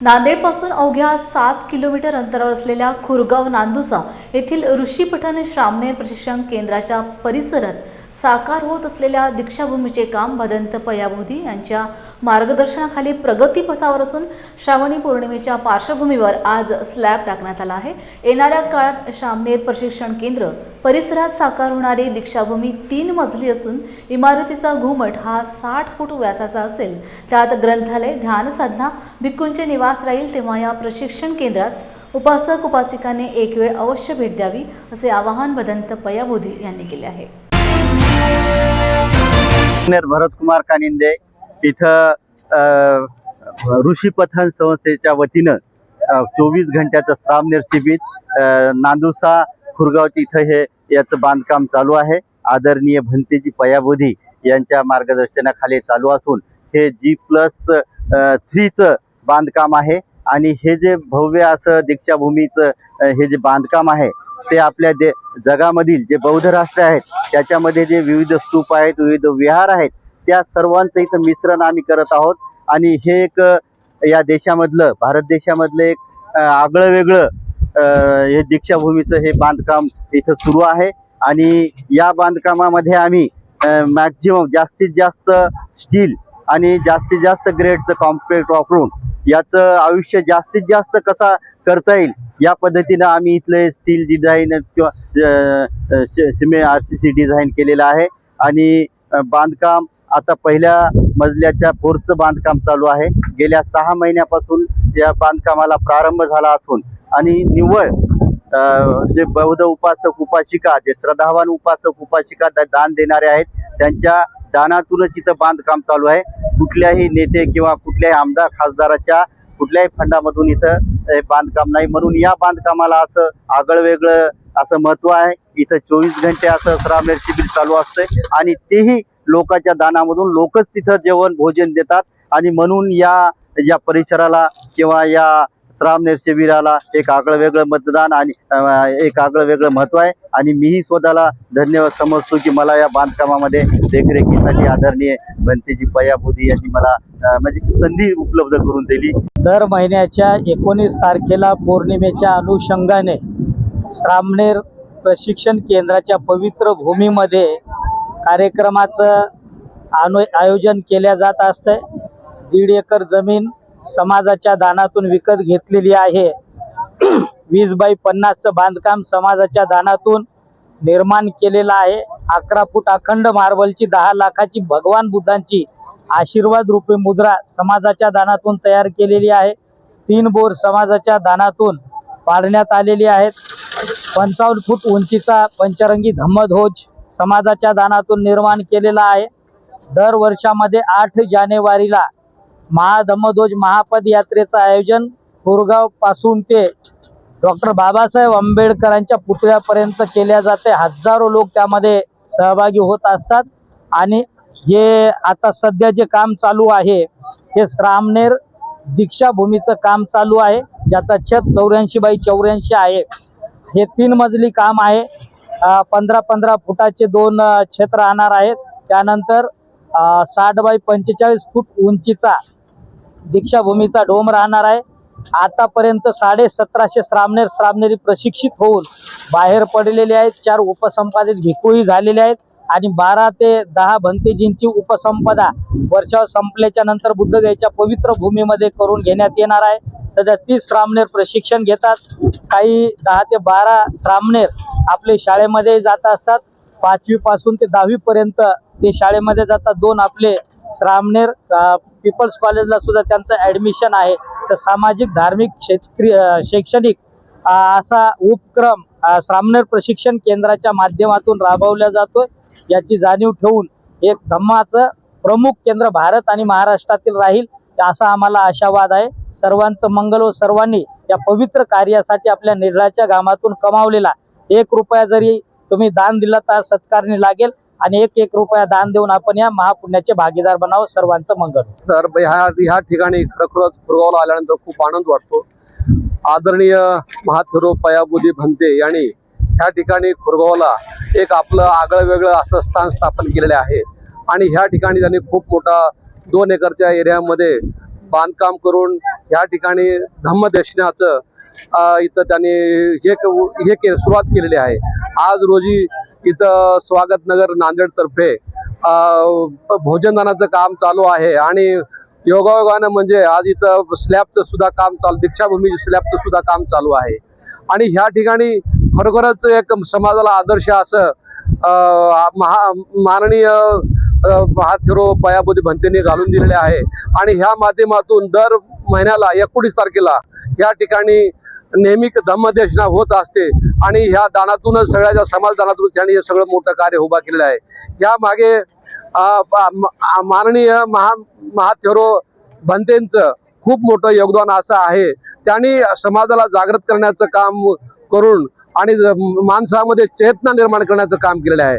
नांदेडपासून अवघ्या सात किलोमीटर अंतरावर असलेल्या खुरगाव नांदुसा येथील ऋषी पठण श्रामणे प्रशिक्षण केंद्राच्या परिसरात साकार होत असलेल्या दीक्षाभूमीचे काम भदंत पयाभोधी यांच्या मार्गदर्शनाखाली प्रगतीपथावर असून श्रावणी पौर्णिमेच्या पार्श्वभूमीवर आज स्लॅब टाकण्यात आला आहे. येणाऱ्या काळात शामनेर प्रशिक्षण केंद्र परिसरात साकार होणारी दीक्षाभूमी तीन मजली असून इमारतीचा घुमट हा साठ फूट व्यासाचा असेल. त्यात ग्रंथालय ध्यानसाधना भिक्खूंचे निवास राहील तेव्हा या प्रशिक्षण केंद्रास उपासक उपासिकांनी एक वेळ अवश्य भेट द्यावी असे आवाहन भदंत पयाबोधी यांनी केले आहे. इंजिनियर भरतकुमार कानिंदे इथं अ, ऋषीपथन संस्थेच्या वतीनं चोवीस घंट्याचं सामनेर शिबिर नांदुसा खुरगावची इथं हे याचं बांधकाम चालू आहे. आदरणीय भंतेजी पयाबोधी यांच्या मार्गदर्शनाखाली चालू असून हे जी प्लस थ्रीचं बांधकाम आहे. आणि हे जे भव्य असं दीक्षाभूमीचं हे जे बांधकाम आहे ते आपल्या दे जगामधील जे बौद्ध राष्ट्र आहेत त्याच्यामध्ये जे विविध स्तूप आहेत विविध विहार आहेत त्या सर्वांचं इथं मिश्रण आम्ही करत आहोत. आणि हे एक या देशामधलं भारत देशामधलं एक आगळं वेगळं हे दीक्षाभूमीचं हे बांधकाम इथं सुरू आहे. आणि या बांधकामामध्ये आम्ही मॅक्झिमम जास्तीत जास्त स्टील आणि जास्तीत जास्त ग्रेडचं कॉम्प्लेट वापरून याचं आयुष्य जास्तीत जास्त कसा करता येईल या पद्धतीनं आम्ही इथले स्टील डिझाईन किंवा सि- सिमे आर सी सी डिझाईन केलेलं आहे. आणि बांधकाम आता पहिल्या मजल्याच्या फोरचं बांधकाम चालू आहे. गेल्या सहा महिन्यापासून या बांधकामाला प्रारंभ झाला असून आणि निव्वळ जे बौद्ध उपासक उपासिका जे श्रद्धावान उपासक उपासिका दान देणारे आहेत त्यांच्या दानातूनच इथं बांधकाम चालू आहे. कुठल्याही नेते किंवा कुठल्याही आमदार खासदाराच्या कुठल्याही फंडामधून इथं बांधकाम नाही. म्हणून या बांधकामाला असं आगळ वेगळं असं महत्त्व आहे. इथं चोवीस घंटे असं श्रामेर शिबिर चालू असतंय. आणि तेही लोकांच्या दानामधून लोकच तिथं जेवण भोजन देतात. आणि म्हणून या या परिसराला किंवा या श्रामनेर शिबिराला एक आगळं वेगळं मतदान आणि एक आगळं वेगळं महत्त्व आहे. आणि मीही स्वतःला धन्यवाद समजतो की मला या बांधकामामध्ये देखरेखीसाठी आदरणीय बनतेजी पयाबुधी यांनी मला म्हणजे संधी उपलब्ध करून दिली. दर महिन्याच्या एकोणीस तारखेला पौर्णिमेच्या अनुषंगाने श्रामनेर प्रशिक्षण केंद्राच्या पवित्र भूमीमध्ये कार्यक्रमाचं अनु आयोजन केल्या जात असतंय. दीड एकर जमीन समाजाच्या दानातून विकत घेतलेली आहे. वीस बाय पन्नासचं बांधकाम समाजाच्या दानातून निर्माण केलेलं आहे. अकरा फूट अखंड मार्बलची दहा लाखाची भगवान बुद्धांची आशीर्वाद रूपी मुद्रा समाजाच्या दानातून तयार केलेली आहे. तीन बोर समाजाच्या दानातून पाडण्यात आलेली आहेत. पंचावन्न फूट उंचीचा पंचरंगी धम्मध्वज समाजाच्या दानातून निर्माण केलेला आहे. दर वर्षामध्ये आठ जानेवारीला महाधम्मध्वज महापद यात्रेचं आयोजन कोरगावपासून ते डॉक्टर बाबासाहेब आंबेडकरांच्या पुतळ्यापर्यंत केल्या जाते. हजारो लोक त्यामध्ये सहभागी होत असतात. आणि हे आता सध्या जे काम चालू आहे हे श्रामनेर दीक्षाभूमीचं काम चालू आहे. ज्याचा छत चौऱ्याऐंशी बाय चौऱ्याऐंशी आहे. हे तीन मजली काम आहे. पंधरा पंधरा फुटाचे दोन क्षेत्र राहणार आहेत. त्यानंतर साठ बाय पंचेचाळीस फूट उंचीचा दीक्षाभूमीचा डोम राहणार आहे. आतापर्यंत साडे सतराशे श्रामनेर श्रामनेरी प्रशिक्षित होऊन बाहेर पडलेले आहेत. चार उपसंपादित भिक्खूही झालेले आहेत आणि बारा ते दहा भंतेजींची उपसंपदा वर्षावर संपल्याच्या नंतर बुद्धगयेच्या पवित्र भूमीमध्ये करून घेण्यात येणार आहे. सध्या तीस श्रामनेर प्रशिक्षण घेतात. काही दहा ते बारा श्रामनेर आपले शाळेमध्ये जात असतात. पाचवीपासून ते दहावीपर्यंत ते शाळेमध्ये जातात. दोन आपले श्रामनेर पीपल्स कॉलेजला सुद्धा त्यांचं ॲडमिशन आहे. तर सामाजिक धार्मिक क्षेत्रीय शैक्षणिक असा उपक्रम श्रामनेर प्रशिक्षण केंद्राच्या माध्यमातून राबवला जातोय. याची जाणीव ठेवून एक धम्माचं प्रमुख केंद्र भारत आणि महाराष्ट्रातील राहील असा आम्हाला आशावाद आहे. सर्वांचं मंगल व सर्वांनी या पवित्र कार्यासाठी आपल्या निर्ळाच्या गामातून कमावलेला एक रुपया जरी तुम्ही दान दिला तर सत्कारणी लागेल. आणि एक एक रुपया दान देऊन आपण या महापुण्याचे भागीदार बनावं सर्वांचं मंगल तर ह्या ह्या ठिकाणी खरोखरच फुरगावला आल्यानंतर खूप आनंद वाटतो. आदरणीय महाथेरो पयाबुदी भंते यांनी ह्या ठिकाणी खुरगावला एक आपलं आगळं वेगळं असं स्थान स्थापन केलेले आहे. आणि ह्या ठिकाणी त्यांनी खूप मोठा दोन एकरच्या एरियामध्ये बांधकाम करून ह्या ठिकाणी धम्मदेशनाचं अ, इथं त्यांनी हे हे के सुरुवात केलेली आहे. आज रोजी इथं स्वागत नगर नांदेडतर्फे भोजनदानाचं काम चालू आहे आणि योगायोगानं म्हणजे आज इथं स्लॅबचं सुद्धा काम चालू दीक्षाभूमी स्लॅबचं सुद्धा काम चालू आहे. आणि ह्या ठिकाणी खरोखरच एक समाजाला आदर्श असं महा माननीय महाथिरो पयाबोधी भंतेने घालून दिलेले आहे. आणि ह्या माध्यमातून दर महिन्याला एकोणीस तारखेला या ठिकाणी नेहमी धम्मदेशना होत असते. आणि ह्या दानातूनच सगळ्याच्या समाजदानातून त्यांनी हे सगळं मोठं कार्य उभा केलेलं आहे. या मागे माननीय महा महाथेरो भंतेंचं खूप मोठं योगदान असं आहे. त्यांनी समाजाला जागृत करण्याचं काम करून आणि माणसामध्ये चेतना निर्माण करण्याचं काम केलेलं आहे.